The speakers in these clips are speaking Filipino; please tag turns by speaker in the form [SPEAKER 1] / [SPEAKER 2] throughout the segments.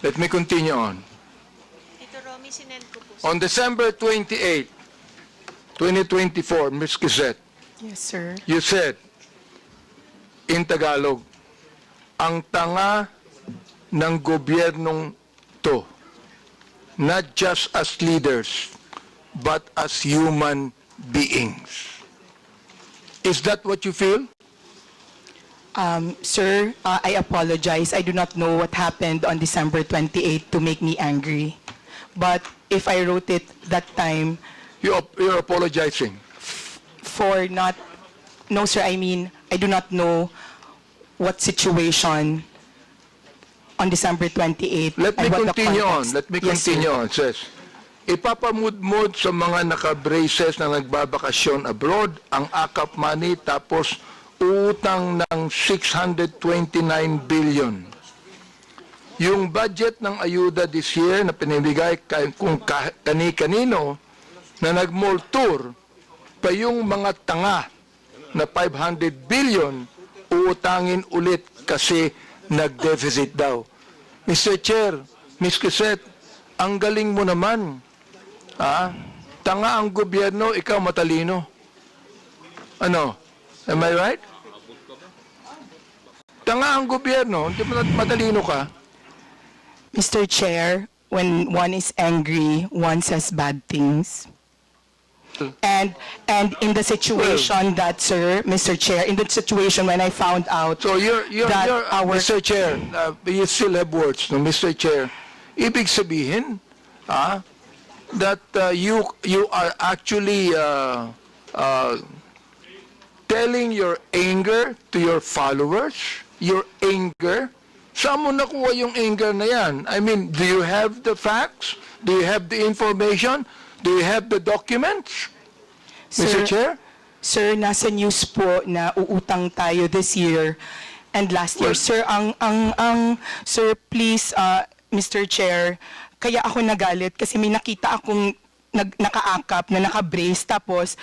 [SPEAKER 1] Let me continue on.
[SPEAKER 2] Tito Romy, sinend ko po.
[SPEAKER 1] On December 28, 2024, Ms. Gazette,
[SPEAKER 3] Yes, sir.
[SPEAKER 1] you said in Tagalog, ang tanga ng gobyernong to, not just as leaders, but as human beings. Is that what you feel?
[SPEAKER 3] Um, sir, uh, I apologize. I do not know what happened on December 28 to make me angry. But if I wrote it that time
[SPEAKER 1] You, ap- you're apologizing.
[SPEAKER 3] for not, no, sir, I mean, I do not know what situation on December 28.
[SPEAKER 1] Let me
[SPEAKER 3] and what the
[SPEAKER 1] continue on.
[SPEAKER 3] context-
[SPEAKER 1] Let me
[SPEAKER 3] Yes, sir.
[SPEAKER 1] continue on. Says, ipapamudmud sa mga naka-braces na nagbabakasyon abroad ang AKAP money tapos utang ng 629 billion. Yung budget ng ayuda this year na pinibigay kung ka- kani-kanino na nag-mall tour pa yung mga tanga na 500 billion uutangin ulit kasi nag-deficit daw. Mr. Chair, Ms. Cassette, ang galing mo naman. Ha? Tanga ang gobyerno, ikaw matalino. Ano? Am I right? Tanga ang gobyerno, hindi mo matalino ka.
[SPEAKER 3] Mr. Chair, when one is angry, one says bad things. And and in the situation that, sir, Mr. Chair, in the situation when I found out
[SPEAKER 1] So you're, you're,
[SPEAKER 3] that
[SPEAKER 1] you're
[SPEAKER 3] our
[SPEAKER 1] Mr. Chair, uh, you still have words, no, Mr. Chair. Ibig sabihin, ah, that uh, you you are actually uh, uh, telling your anger to your followers, your anger. Saan mo nakuha yung anger na yan? I mean, do you have the facts? Do you have the information? Do you have the documents? Mr.
[SPEAKER 3] Sir,
[SPEAKER 1] Chair?
[SPEAKER 3] Sir, nasa news po na uutang tayo this year and last year.
[SPEAKER 1] Well-
[SPEAKER 3] Sir, ang, ang, ang, sir, please, uh, Mr. Chair, kaya ako nagalit kasi may nakita akong nag, nakaakap na nakabrace tapos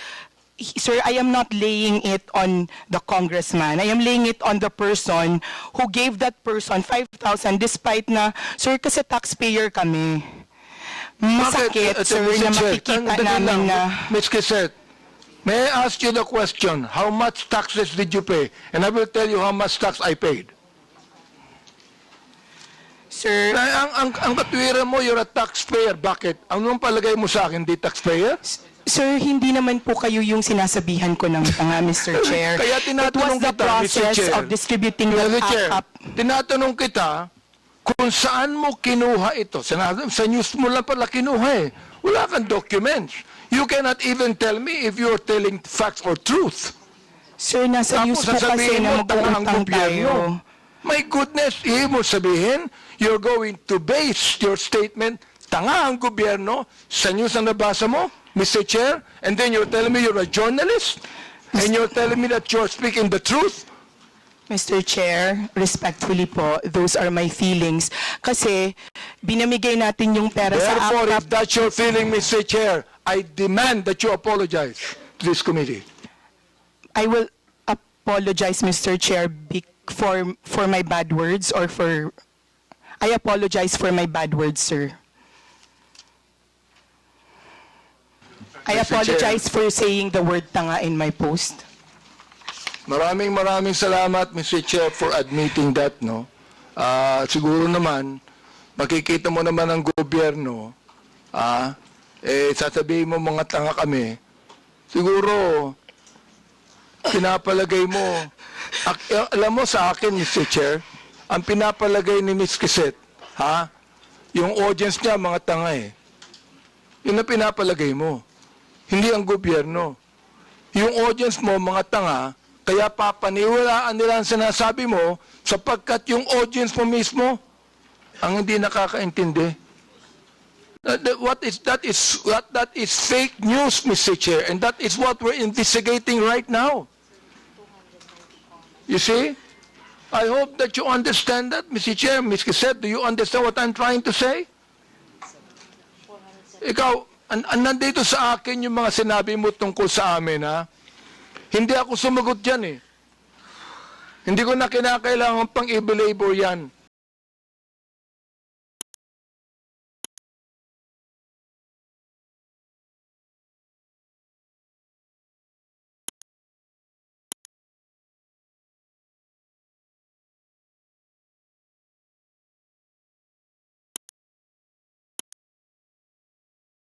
[SPEAKER 3] Sir, I am not laying it on the congressman. I am laying it on the person who gave that person 5,000 despite na, sir, kasi taxpayer kami. Masakit,
[SPEAKER 1] Bakit, uh,
[SPEAKER 3] sir,
[SPEAKER 1] Mr.
[SPEAKER 3] na
[SPEAKER 1] Chair,
[SPEAKER 3] makikita
[SPEAKER 1] lang.
[SPEAKER 3] namin na...
[SPEAKER 1] Ms. Cassette, may I ask you the question, how much taxes did you pay? And I will tell you how much tax I paid.
[SPEAKER 3] Sir,
[SPEAKER 1] ang, ang, ang katwiran mo, you're a taxpayer. Bakit? Anong palagay mo sa akin, di taxpayer?
[SPEAKER 3] Sir, hindi naman po kayo yung sinasabihan ko ng tanga, Mr. Chair.
[SPEAKER 1] Kaya tinatanong
[SPEAKER 3] It was the
[SPEAKER 1] kita, Mr.
[SPEAKER 3] process
[SPEAKER 1] Chair.
[SPEAKER 3] of distributing the
[SPEAKER 1] Mr. Chair,
[SPEAKER 3] up.
[SPEAKER 1] tinatanong kita kung saan mo kinuha ito. Sa, sa news mo lang pala kinuha eh. Wala kang documents. You cannot even tell me if you're telling facts or truth.
[SPEAKER 3] Sir, nasa news po kasi
[SPEAKER 1] sasabihin
[SPEAKER 3] na
[SPEAKER 1] mo, tanga ang
[SPEAKER 3] mag-uutang tayo.
[SPEAKER 1] My goodness, ibig mo sabihin, you're going to base your statement, tanga ang gobyerno, sa news na nabasa mo, Mr. Chair, and then you're telling me you're a journalist, and you're telling me that you're speaking the truth?
[SPEAKER 3] Mr. Chair, respectfully po, those are my feelings. Kasi binamigay natin yung pera sa
[SPEAKER 1] Therefore,
[SPEAKER 3] AKAP.
[SPEAKER 1] if that's your feeling, Mr. Chair, I demand that you apologize to this committee.
[SPEAKER 3] I will apologize, Mr. Chair, for, for my bad words or for... I apologize for my bad words, sir. I
[SPEAKER 1] Mr. Chair.
[SPEAKER 3] apologize for saying the word tanga in my post.
[SPEAKER 1] Maraming maraming salamat, Mr. Chair, for admitting that, no? Ah, siguro naman, makikita mo naman ang gobyerno, ah, eh, sasabihin mo mga tanga kami, siguro, pinapalagay mo, ak- eh, alam mo sa akin, Mr. Chair, ang pinapalagay ni Ms. Kiset, ha? Yung audience niya, mga tanga eh. Yun ang pinapalagay mo. Hindi ang gobyerno yung audience mo, mga tanga, kaya papaniwalaan nila ang sinasabi mo sapagkat yung audience mo mismo ang hindi nakakaintindi. That- that- What is that is what that is fake news, Mr. Chair, and that is what we're investigating right now. You see? I hope that you understand that, Mr. Chair. Ms. Cassette, do you understand what I'm trying to say? Ikaw, an, an nandito sa akin yung mga sinabi mo tungkol sa amin, ha? Hindi ako sumagot dyan, eh. Hindi ko na kinakailangan pang i-belabor yan.